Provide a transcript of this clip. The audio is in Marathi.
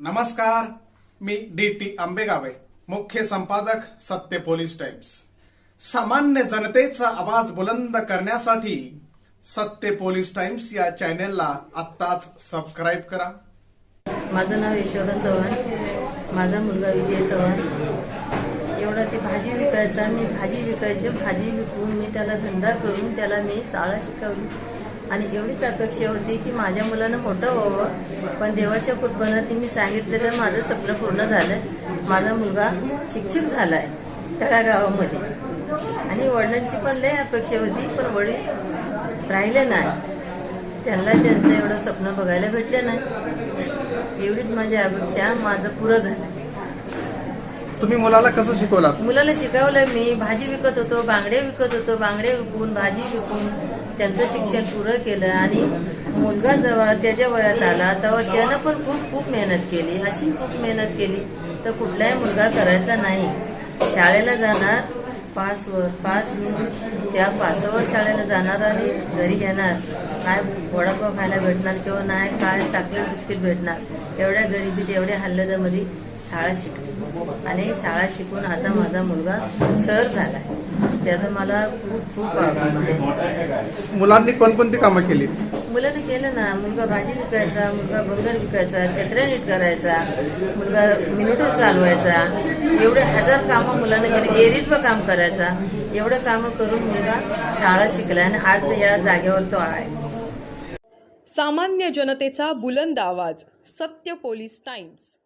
नमस्कार मी डी टी आंबेगावे मुख्य संपादक सत्य पोलीस टाइम्स. सामान्य जनतेचा आवाज बुलंद करण्यासाठी सत्य पोलीस टाइम्स या चॅनेलला आत्ताच सबस्क्राईब करा. माझं नाव यशोदा चव्हाण. माझा मुलगा विजय चव्हाण. एवढा ती भाजी विकायचा मी भाजी विकायची भाजी विकून मी त्याला धंदा करून त्याला मी शाळा शिकवली. आणि एवढीच अपेक्षा होती की माझ्या मुलानं मोठं व्हावं. पण देवाच्या कृपेनं ती मी सांगितलेलं माझं स्वप्न पूर्ण झालं. माझा मुलगा शिक्षक झाला आहे तळागावामध्ये. आणि वडिलांची पण लय अपेक्षा होती पण वडील राहिले नाही. त्यांना त्यांचं एवढं स्वप्न बघायला भेटलं नाही. एवढीच माझी अपेक्षा माझं पुरं झालं. तुम्ही मुलाला कसं शिकवलात? मुलाला शिकवलं मी भाजी विकत होतो बांगडे विकत होतो बांगडे विकून भाजी विकून त्यांचं शिक्षण पुरं केलं आणि मुलगा जेव्हा त्याच्या वयात आला तेव्हा त्यानं पण खूप खूप मेहनत केली. अशी खूप मेहनत केली. तर कुठलाही मुलगा करायचा नाही. शाळेला जाणार पासवर पास घेऊन त्या पासावर शाळेला जाणार आणि घरी येणार. काय वडापाव खायला भेटणार किंवा नाही काय चॉकलेट बिस्किट भेटणार. एवढ्या गरिबीत एवढ्या हल्ल्यामध्ये शाळा शिकली. आणि शाळा शिकून आता माझा मुलगा सर झाला त्याचं मला खूप खूप आवडतं आहे. मुलांनी कोणकोणती कामं केली? मुलाने केलं ना मुलगा भाजी विकायचा मुलगा बंगर विकायचा छत्र्या नीट करायचा मुलगा मिनिटोर चालवायचा एवढे हजार कामं मुलाने केली. गेरीजचं काम करायचा. एवढं कामं करून मुलगा शाळा शिकला आणि आज या जागेवर तो आहे. सामान्य जनतेचा बुलंद आवाज सत्य पोलीस टाइम्स.